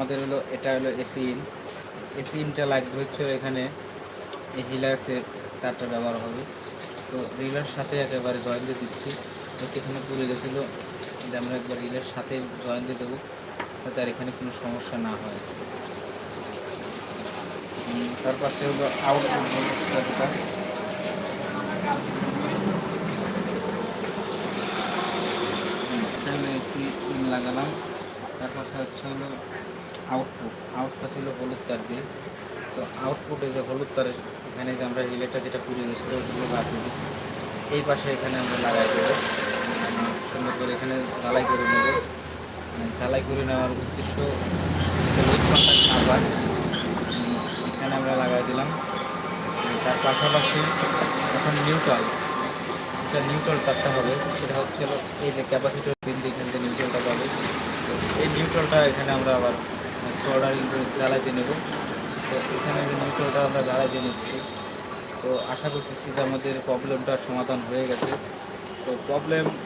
আমাদের হলো, এটা হলো এসি ইন এসি ইনটা লাগবে হচ্ছে এখানে, এই হিলারতে তারটা ব্যবহার হবে। তো রিলার সাথে একেবারে জয়েন দিয়ে দিচ্ছি। এখানে পুড়ে গেছিল এটা আমরা একবার রিলের সাথে জয়েন দিয়ে দেবো, যাতে আর এখানে কোনো সমস্যা না হয়। তার পাশে হলো এখানে এসি লাগালাম। তার পাশে হচ্ছে হলো আউটপুট আউটটা ছিল হলুদ তার দিয়ে। তো আউটপুটে যে হলুদ তারের এখানে যে আমরা রিলেটা যেটা পুড়ে গেছিল ওগুলো বাদ দিয়ে এই পাশে এখানে আমরা লাগাই দেবো। সুন্দর করে এখানে ঝালাই করে নেব। মানে ঝালাই করে নেওয়ার উদ্দেশ্য আবার এখানে আমরা লাগাই দিলাম। তার পাশাপাশি এখন নিউট্রাল যেটা নিউট্রাল তারটা হবে, সেটা হচ্ছে এই যে ক্যাপাসিটির বিন্দু এখান থেকে নিউট্রালটা পাবে। এই নিউট্রালটা এখানে আমরা আবার সোল্ডারিং করে জ্বালাইতে নেব। তো এখানে যে নিউট্রালটা আমরা জ্বালাইতে নিচ্ছি, তো আশা করতেছি যে আমাদের প্রবলেমটা সমাধান হয়ে গেছে। তো প্রবলেম